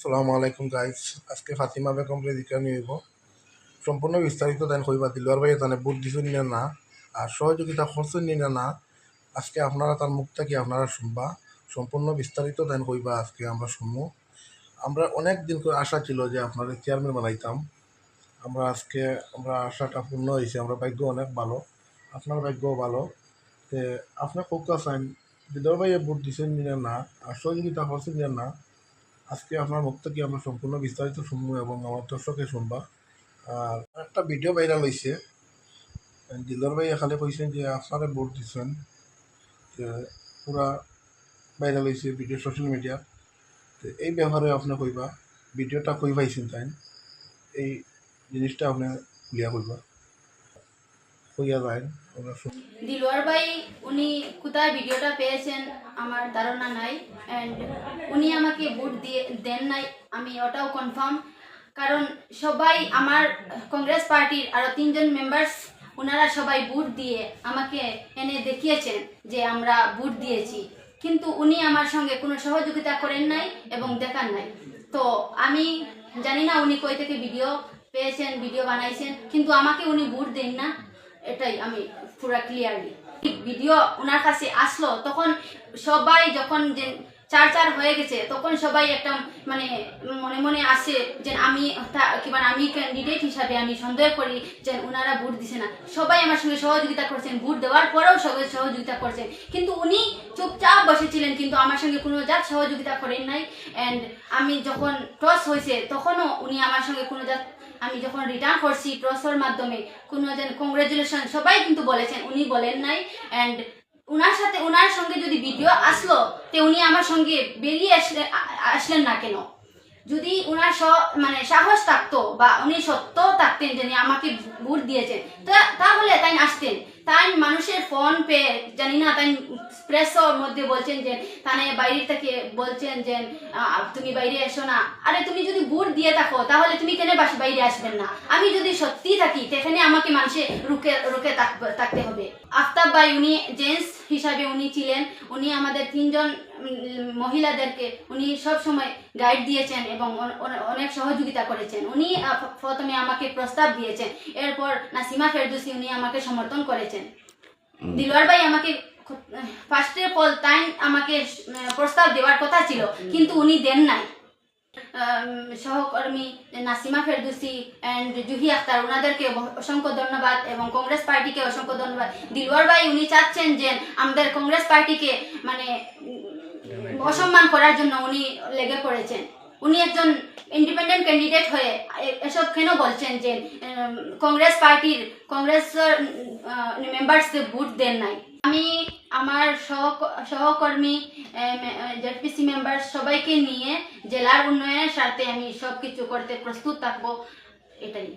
আসসালামু আলাইকুম গাইজ আজকে ফাতিমা বেগম রেজিকা নিব সম্পূর্ণ বিস্তারিত দেন কইবা দিলওয়ার ভাই তানে বুট দিছুন না, আর সহযোগিতা করছেন না না, আজকে আপনারা তার মুখ থেকে আপনারা শুনবা? সম্পূর্ণ বিস্তারিত দেন কইবা আজকে আমরা শুনব। আমরা অনেক দিন করে আশা ছিল যে আপনাদের চেয়ারম্যান বানাইতাম। আমরা আজকে, আমরা আশাটা পূর্ণ হয়েছে আমরা ভাগ্য অনেক ভালো। আপনার ভাগ্যও ভালো। তে আপনার ফোকাস আইন। দিলওয়ার ভাইয়ে বুট দিছেন না না আর সহযোগিতা করছেন না আজকে আপনার থেকে আমরা সম্পূর্ণ বিস্তারিত শুনব এবং আমার দর্শকে শুনবা। আর একটা ভিডিও ভাইরাল হয়েছে দিলর ভাই এখানে কইছেন যে, আপনারা ভোট দিচ্ছেন যে, পুরা ভাইরাল হয়েছে ভিডিও সোশ্যাল মিডিয়া তো এই ব্যাপারে আপনি কইবা। ভিডিওটা কই পাইছেন তাই? এই জিনিসটা আপনি ক্লিয়ার কইবা। কইয়া যায় দিলওয়ার ভাই, উনি কোথায় ভিডিওটা পেয়েছেন আমার ধারণা নাই অ্যান্ড উনি আমাকে ভোট দিয়ে দেন নাই, আমি ওটাও কনফার্ম কারণ সবাই আমার কংগ্রেস পার্টির আরও তিনজন মেম্বার্স ওনারা সবাই ভোট দিয়ে আমাকে এনে দেখিয়েছেন যে আমরা ভোট দিয়েছি। কিন্তু উনি আমার সঙ্গে কোনো সহযোগিতা করেন নাই এবং দেখান নাই। তো আমি জানি না উনি কই থেকে ভিডিও পেয়েছেন, ভিডিও বানাইছেন, কিন্তু আমাকে উনি ভোট দেন না। এটাই আমি পুরা ক্লিয়ারলি ভিডিও ওনার কাছে আসলো, তখন সবাই যখন যে চার চার হয়ে গেছে, তখন সবাই একটা মানে মনে মনে আসে যে আমি তা- কি মানে আমি ক্যান্ডিডেট হিসাবে আমি সন্দেহ করি যে ওনারা ভোট দিছে না। সবাই আমার সঙ্গে সহযোগিতা করছেন, ভোট দেওয়ার পরেও সবাই সহযোগিতা করছেন। কিন্তু উনি চুপচাপ বসেছিলেন, কিন্তু আমার সঙ্গে কোনো জাত সহযোগিতা করেন নাই। অ্যান্ড আমি যখন টস হয়েছে তখনও উনি আমার সঙ্গে কোনো জাত আমি যখন রিটার্ন করছি প্রসর মাধ্যমে, কোনো যেন কংগ্রেচুলেশন সবাই কিন্তু বলেছেন, উনি বলেন নাই। অ্যান্ড উনার সাথে, উনার সঙ্গে যদি ভিডিও আসলো, তে উনি আমার সঙ্গে বেরিয়ে আসলে আসলেন না কেন? যদি উনার স- মানে সাহস থাকতো বা উনি সত্য থাকতেন যে আমাকে ভোট দিয়েছেন তাহলে তাই আসতেন। তাই মানুষের ফোন পে, জানি না, তাই প্রেসর মধ্যে বলছেন যে, তানে বাইরে থেকে বলছেন যে তুমি বাইরে এসো না। আরে তুমি যদি ভোট দিয়ে থাকো, তাহলে তুমি কেন বাস, বাইরে আসবেন না? আমি যদি সত্যি থাকি, সেখানে আমাকে মানুষে রুকে থাক- থাকতে হবে। আফতাব ভাই, উনি জেন্টস হিসাবে উনি ছিলেন। উনি আমাদের তিনজন মহিলাদেরকে উনি সব সময় গাইড দিয়েছেন এবং অনেক সহযোগিতা করেছেন। উনি প্রথমে আমাকে প্রস্তাব দিয়েছেন। এরপর নাসিমা ফেরদুসি উনি আমাকে সমর্থন করেছেন। দিলওয়ার ভাই আমাকে ফার্স্টে পল তাই আমাকে প্রস্তাব দেওয়ার কথা ছিল কিন্তু উনি দেন নাই। সহকর্মী নাসিমা ফেরদুসি অ্যান্ড জুহি আখতার ওনাদেরকে অসংখ্য ধন্যবাদ এবং কংগ্রেস পার্টিকে অসংখ্য ধন্যবাদ। দিলওয়ার ভাই উনি চাচ্ছেন যে আমাদের কংগ্রেস পার্টিকে মানে অসম্মান করার জন্য উনি লেগে পড়েছেন। উনি একজন ইন্ডিপেন্ডেন্ট ক্যান্ডিডেট হয়ে এসব কেন বলছেন যে কংগ্রেস পার্টির কংগ্রেস মেম্বার্সকে ভোট দেন নাই। আমি আমার সহক- সহকর্মী জেডপিসি মেম্বার সবাইকে নিয়ে জেলার উন্নয়নের স্বার্থে আমি সব কিছু করতে প্রস্তুত থাকব, এটাই।